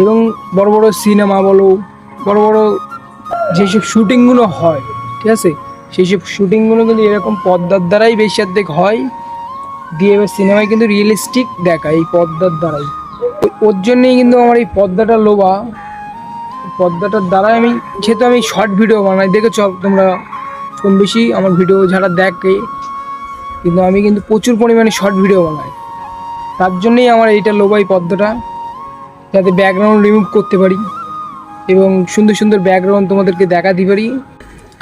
এবং বড় বড় সিনেমা বলো, বড় বড় যেসব শুটিংগুলো হয়, ঠিক আছে? সেই সব শুটিংগুলো কিন্তু এরকম পর্দার দ্বারাই বেশি অর্ধেক হয়। দিয়ে এবার সিনেমায় কিন্তু রিয়েলিস্টিক দেখায় এই পর্দার দ্বারাই। ওর জন্যেই কিন্তু আমার এই পর্দাটা লোবা পর্দাটার দ্বারাই আমি, যেহেতু আমি শর্ট ভিডিও বানাই, দেখেছ তোমরা কম বেশি আমার ভিডিও যারা দেখে, কিন্তু আমি কিন্তু প্রচুর পরিমাণে শর্ট ভিডিও বানাই। তার জন্যই আমার এইটা লোবাই পদ্মটা। যাতে ব্যাকগ্রাউন্ড রিমুভ করতে পারি এবং সুন্দর সুন্দর ব্যাকগ্রাউন্ড তোমাদেরকে দেখাতে পারি।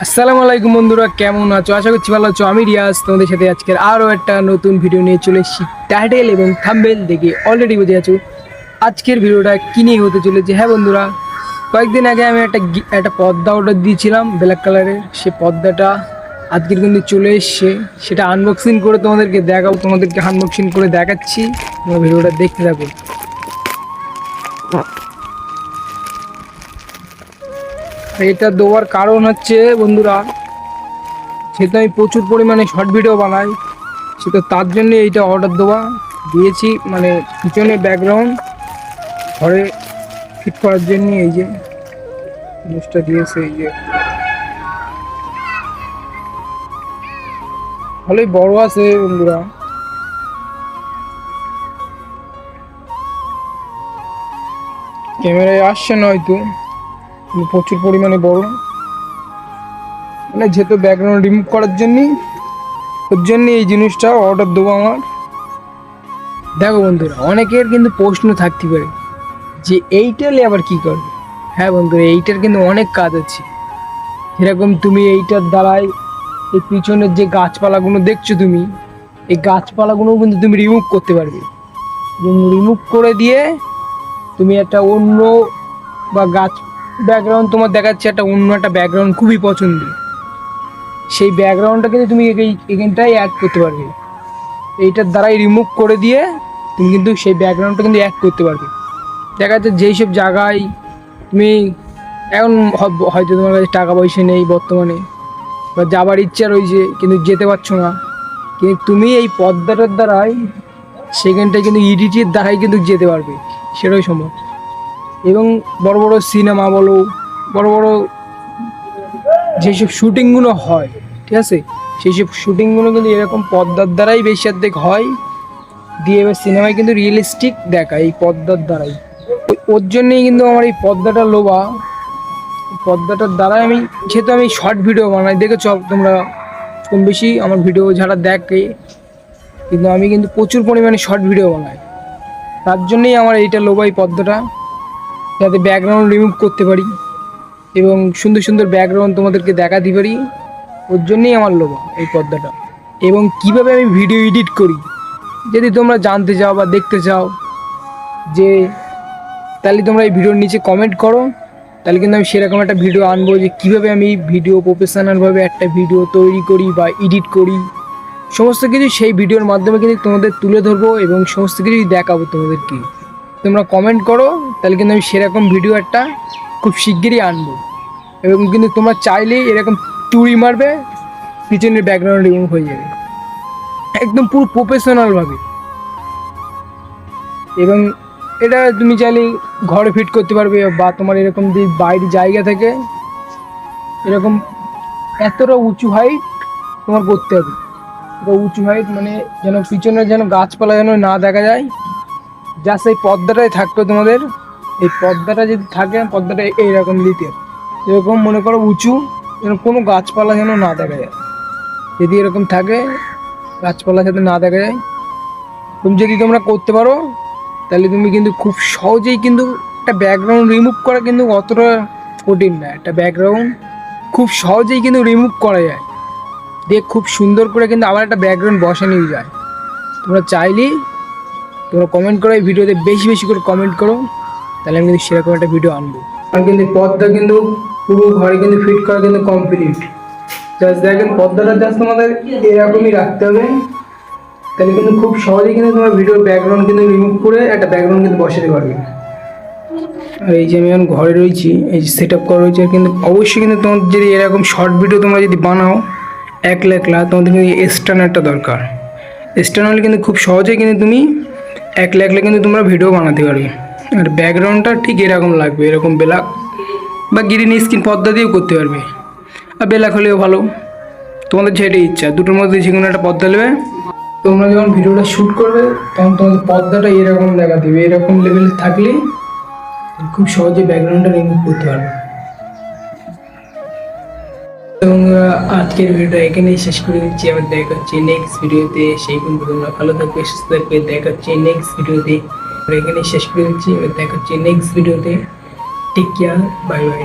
আসসালামু আলাইকুম বন্ধুরা, কেমন আছো? আশা করছি ভালো আছো। আমি রিয়াজ, তোমাদের সাথে আজকের আরও একটা নতুন ভিডিও নিয়ে চলে এসেছি। টাইটেল এবং থাম্বেল দেখে অলরেডি বুঝে আছো। আজকের ভিডিওটা কী নিয়ে হতে চলেছে? হ্যাঁ বন্ধুরা, কয়েকদিন আগে আমি একটা একটা পর্দা অর্ডার দিয়েছিলাম ব্ল্যাক কালারের সে পর্দাটা আজকের কিন্তু চলে এসছে। সেটা আনবক্সিং করে তোমাদেরকে দেখাবো। তোমাদেরকে আনবক্সিং করে দেখাচ্ছি। তোমরা ভিডিওটা দেখতে থাকো। এটা দেওয়ার কারণ হচ্ছে, বন্ধুরা, সেটা আমি প্রচুর পরিমাণে শর্ট ভিডিও বানাই, সেটা তার জন্য এইটা অর্ডার দেওয়া। দিয়েছি মানে পিছনে ব্যাকগ্রাউন্ড ঘরে ফিট করার জন্য এই যে, জিনিসটা দিয়েছে এই যে। ভালোই বড় আছে, বন্ধুরা। ক্যামেরায় আসছে না হয়তো। প্রচুর পরিমাণে বড়। মানে যেহেতু ব্যাকগ্রাউন্ড রিমুভ করার জন্যই, ওর জন্য এই জিনিসটা অর্ডার দেবো আমার। দেখো বন্ধুরা, অনেকের কিন্তু প্রশ্ন থাকতে পারে যে এইটা নিয়ে আবার কী করবে? হ্যাঁ বন্ধুরা এইটার কিন্তু অনেক কাজ আছে। যেরকম তুমি এইটার দ্বারাই এই পিছনের যে গাছপালাগুলো দেখছ তুমি, এই গাছপালাগুলোও কিন্তু তুমি রিমুভ করতে পারবে। রিমুভ করে দিয়ে তুমি একটা অন্য বা গাছ ব্যাকগ্রাউন্ড তোমার দেখাচ্ছে, একটা অন্য একটা ব্যাকগ্রাউন্ড খুবই পছন্দ। সেই ব্যাকগ্রাউন্ডটা কিন্তু তুমি এই এখানটাই অ্যাড করতে পারবে। এইটার দ্বারাই রিমুভ করে দিয়ে তুমি কিন্তু সেই ব্যাকগ্রাউন্ডটা কিন্তু অ্যাড করতে পারবে। দেখা যাচ্ছে যেই সব জায়গায় তুমি এখন হয়তো তোমার কাছে টাকা পয়সা নেই বর্তমানে, বা যাবার ইচ্ছা রয়েছে, কিন্তু যেতে পারছ না। কিন্তু তুমি এই পদ্মাটার দ্বারাই সেখানটায় কিন্তু ইডিটির দ্বারাই কিন্তু যেতে পারবে। সেটাই সম্ভব। এবং বড় বড় সিনেমা বলো, বড় বড় যেসব শুটিংগুলো হয়, ঠিক আছে? সেই সব শুটিংগুলো কিন্তু এরকম পর্দার দ্বারাই বেশি অর্ধেক হয়। দিয়ে এবার সিনেমায় কিন্তু রিয়েলিস্টিক দেখায় এই পর্দার দ্বারাই। ওর জন্যই কিন্তু আমার এই পর্দাটা লোবা পর্দাটার দ্বারাই আমি, যেহেতু আমি শর্ট ভিডিও বানাই, দেখেছ তোমরা কম বেশি আমার ভিডিও যারা দেখে, কিন্তু আমি কিন্তু প্রচুর পরিমাণে শর্ট ভিডিও বানাই। তার জন্যই আমার এইটা লোবা এই পর্দাটা যাতে ব্যাকগ্রাউন্ড রিমুভ করতে পারি এবং সুন্দর সুন্দর ব্যাকগ্রাউন্ড তোমাদেরকে দেখাতে পারি, ওর জন্যই আমার লোভা এই পদ্মাটা। এবং কীভাবে আমি ভিডিও এডিট করি, যদি তোমরা জানতে চাও বা দেখতে চাও যে, তাহলে তোমরা এই ভিডিওর নিচে কমেন্ট করো, তাহলে কিন্তু আমি সেরকম একটা ভিডিও আনব যে কীভাবে আমি ভিডিও প্রফেশনালভাবে একটা ভিডিও তৈরি করি বা এডিট করি। সমস্ত কিছু সেই ভিডিওর মাধ্যমে কিন্তু তোমাদের তুলে ধরবো এবং সমস্ত কিছুই দেখাবো তোমাদেরকে। তোমরা কমেন্ট করো, তাহলে কিন্তু আমি সেরকম ভিডিও একটা খুব শিগগিরই আনব। এবং কিন্তু তোমরা চাইলে এরকম চুরি মারবে, পিছনের ব্যাকগ্রাউন্ড রিমুভ হয়ে যাবে। একদম পুরো প্রফেশনালভাবে এবং এটা তুমি চাইলে ঘরে ফিট করতে পারবে বা তোমার এরকম যে বাইরে জায়গা থেকে, এরকম এতটা উঁচু হাইট তোমার করতে হবে। এতটা উঁচু হাইট মানে যেন পিছনে যেন গাছপালা যেন না দেখা যায়। জাস্ট সেই পর্দাটাই থাকবে তোমাদের। এই পর্দাটা যদি থাকে, পর্দাটা এইরকম দিতে। এরকম মনে করো উঁচু, যেন কোনো গাছপালা যেন না দেখা যায়। যদি এরকম থাকে, গাছপালা যাতে না দেখা যায়। তুমি যদি তোমরা করতে পারো, তাহলে তুমি কিন্তু খুব সহজেই কিন্তু একটা ব্যাকগ্রাউন্ড রিমুভ করা কিন্তু অতটা কঠিন না। একটা ব্যাকগ্রাউন্ড খুব সহজেই কিন্তু রিমুভ করা যায়। দিয়ে খুব সুন্দর করে কিন্তু আবার একটা ব্যাকগ্রাউন্ড বসানোই যায়। তোমরা চাইলেই তোমরা কমেন্ট করো, এই ভিডিওতে বেশি বেশি করে কমেন্ট করো, তাহলে আমি কিন্তু সেরকম একটা ভিডিও আনব। আর কিন্তু পর্দা কিন্তু পুরো ঘরে কিন্তু ফিট করা কিন্তু কমপ্লিট জাস্ট দেখেন পর্দাটা জাস্ট তোমাদের এরকমই রাখতে হবে। তাহলে কিন্তু খুব সহজেই কিন্তু তোমার ভিডিওর ব্যাকগ্রাউন্ড কিন্তু রিমুভ করে একটা ব্যাকগ্রাউন্ড কিন্তু বসাতে পারবে। আর এই যে আমি এখন ঘরে রয়েছি, এই যে সেট আপ করা রয়েছে, কিন্তু অবশ্যই কিন্তু তোমার যদি এরকম শর্ট ভিডিও তোমরা যদি বানাও একলা একলা তোমাদের কিন্তু এক্সটার্নারটা দরকার। এক্সটার্নাল কিন্তু খুব সহজেই কিন্তু তুমি একলা একলা কিন্তু তোমরা ভিডিও বানাতে পারবে। আর ব্যাকগ্রাউন্ডটা ঠিক এরকম লাগবে, এরকম ব্ল্যাক বা গ্রিন স্ক্রিন পর্দা দিয়েও করতে পারবে। আর ব্ল্যাক হলেও ভালো। তোমাদের যেটাই ইচ্ছা, দুটোর মধ্যে যে কোনো একটা পর্দা নেবে। তোমরা যখন ভিডিওটা শ্যুট করবে, তখন তোমাদের পর্দাটা এরকম দেখা দেবে, এরকম লেভেল থাকলেই খুব সহজে ব্যাকগ্রাউন্ডটা রিমুভ করতে পারবে। এবং আজকের ভিডিওটা এখানেই শেষ করে দিচ্ছি। আবার দেখা হচ্ছে নেক্সট ভিডিওতে। সেই পর্যন্ত তোমরা ভালো থাকবে, সুস্থ থাকবে। দেখা হচ্ছে নেক্সট ভিডিওতে। এখানেই শেষ করে দিচ্ছি। এবার দেখা হচ্ছে নেক্সট ভিডিওতে। Take care bye bye